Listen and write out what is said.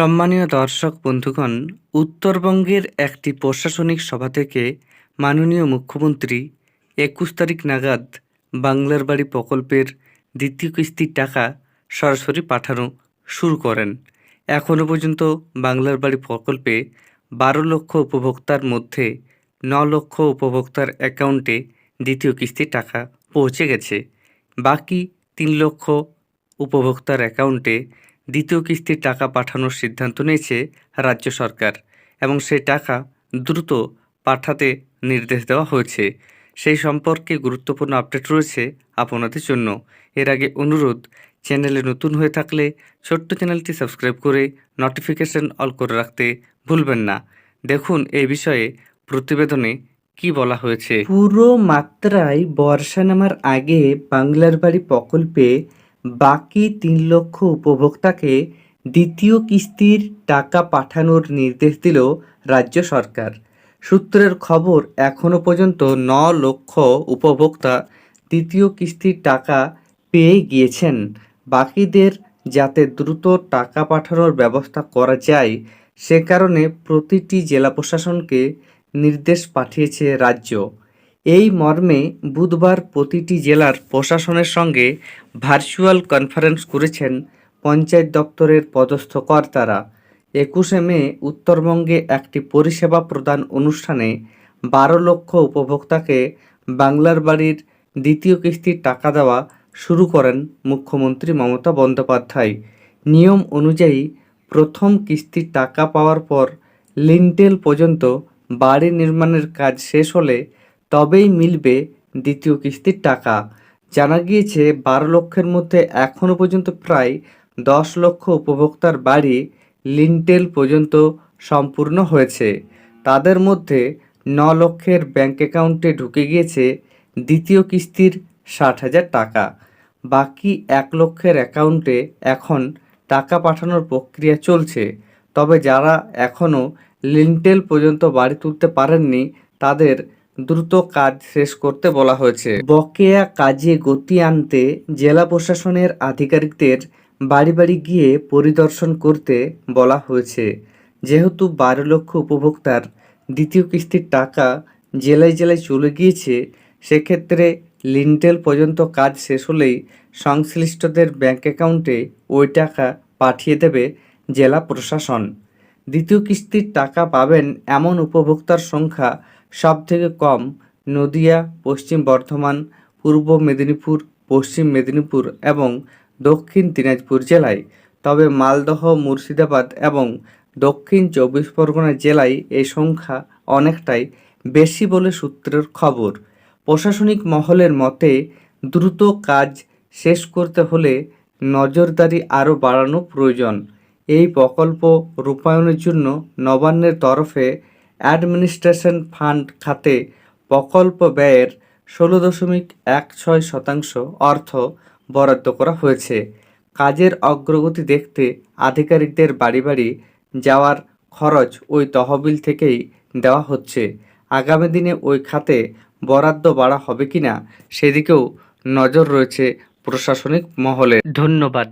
সম্মানীয় দর্শক, বন্ধুগণ, উত্তরবঙ্গের একটি প্রশাসনিক সভা থেকে মাননীয় মুখ্যমন্ত্রী একুশ তারিখ নাগাদ বাংলার বাড়ি প্রকল্পের দ্বিতীয় কিস্তির টাকা সরাসরি পাঠানো শুরু করেন। এখনও পর্যন্ত বাংলার বাড়ি প্রকল্পে বারো লক্ষ উপভোক্তার মধ্যে ন লক্ষ উপভোক্তার অ্যাকাউন্টে দ্বিতীয় কিস্তির টাকা পৌঁছে গেছে। বাকি তিন লক্ষ উপভোক্তার অ্যাকাউন্টে দ্বিতীয় কিস্তির টাকা পাঠানোর সিদ্ধান্ত নিয়েছে রাজ্য সরকার এবং সেই টাকা দ্রুত পাঠাতে নির্দেশ দেওয়া হয়েছে। সেই সম্পর্কে গুরুত্বপূর্ণ আপডেট রয়েছে আপনাদের জন্য। এর আগে অনুরোধ, চ্যানেলে নতুন হয়ে থাকলে ছোট্ট চ্যানেলটি সাবস্ক্রাইব করে নোটিফিকেশন অল করে রাখতে ভুলবেন না। দেখুন এই বিষয়ে প্রতিবেদনে কি বলা হয়েছে। পুরো মাত্রায় বর্ষা নামার আগে বাংলার বাড়ি প্রকল্পে বাকি তিন লক্ষ উপভোক্তাকে দ্বিতীয় কিস্তির টাকা পাঠানোর নির্দেশ দিল রাজ্য সরকার। সূত্রের খবর এখনও পর্যন্ত ন লক্ষ উপভোক্তা দ্বিতীয় কিস্তির টাকা পেয়ে গিয়েছেন। বাকিদের যাতে দ্রুত টাকা পাঠানোর ব্যবস্থা করা যায়, সে কারণে প্রতিটি জেলা প্রশাসনকে নির্দেশ পাঠিয়েছে রাজ্য। এই মর্মে বুধবার প্রতিটি জেলার প্রশাসনের সঙ্গে ভার্চুয়াল কনফারেন্স করেছেন পঞ্চায়েত দপ্তরের পদস্থ কর্তারা। একুশে মে উত্তরবঙ্গে একটি পরিষেবা প্রদান অনুষ্ঠানে বারো লক্ষ উপভোক্তাকে বাংলার বাড়ির দ্বিতীয় কিস্তির টাকা দেওয়া শুরু করেন মুখ্যমন্ত্রী মমতা বন্দ্যোপাধ্যায়। নিয়ম অনুযায়ী প্রথম কিস্তির টাকা পাওয়ার পর লিন্টেল পর্যন্ত বাড়ি নির্মাণের কাজ শেষ হলে তবেই মিলবে দ্বিতীয় কিস্তির টাকা। জানা গিয়েছে, বারো লক্ষের মধ্যে এখনও পর্যন্ত প্রায় দশ লক্ষ উপভোক্তার বাড়ি লিন্টেল পর্যন্ত সম্পূর্ণ হয়েছে। তাদের মধ্যে ন লক্ষের ব্যাঙ্ক অ্যাকাউন্টে ঢুকে গিয়েছে দ্বিতীয় কিস্তির ষাট হাজার টাকা। বাকি এক লক্ষের অ্যাকাউন্টে এখন টাকা পাঠানোর প্রক্রিয়া চলছে। তবে যারা এখনও লিন্টেল পর্যন্ত বাড়ি তুলতে পারেননি, তাদের দ্রুত কাজ শেষ করতে বলা হয়েছে। বকেয়া কাজে গতি আনতে জেলা প্রশাসনের আধিকারিকদের বাড়ি বাড়ি গিয়ে পরিদর্শন করতে বলা হয়েছে। যেহেতু বারো লক্ষ উপভোক্তার দ্বিতীয় কিস্তির টাকা জেলায় জেলায় চলে গিয়েছে, সেক্ষেত্রে লিন্টেল পর্যন্ত কাজ শেষ হলেই সংশ্লিষ্টদের ব্যাঙ্ক অ্যাকাউন্টে ওই টাকা পাঠিয়ে দেবে জেলা প্রশাসন। দ্বিতীয় কিস্তির টাকা পাবেন এমন উপভোক্তার সংখ্যা সবথেকে কম নদিয়া, পশ্চিম বর্ধমান, পূর্ব মেদিনীপুর, পশ্চিম মেদিনীপুর এবং দক্ষিণ দিনাজপুর জেলায়। তবে মালদহ, মুর্শিদাবাদ এবং দক্ষিণ চব্বিশ পরগনা জেলায় এই সংখ্যা অনেকটাই বেশি বলে সূত্রের খবর। প্রশাসনিক মহলের মতে, দ্রুত কাজ শেষ করতে হলে নজরদারি আরও বাড়ানো প্রয়োজন। এই প্রকল্প রূপায়ণের জন্য নবান্নের তরফে অ্যাডমিনিস্ট্রেশন ফান্ড খাতে প্রকল্প ব্যয়ের ষোলো দশমিক এক ছয় শতাংশ অর্থ বরাদ্দ করা হয়েছে। কাজের অগ্রগতি দেখতে আধিকারিকদের বাড়ি বাড়ি যাওয়ার খরচ ওই তহবিল থেকেই দেওয়া হচ্ছে। আগামী দিনে ওই খাতে বরাদ্দ বাড়া হবে কিনা সেদিকেও নজর রয়েছে প্রশাসনিক মহলে। ধন্যবাদ।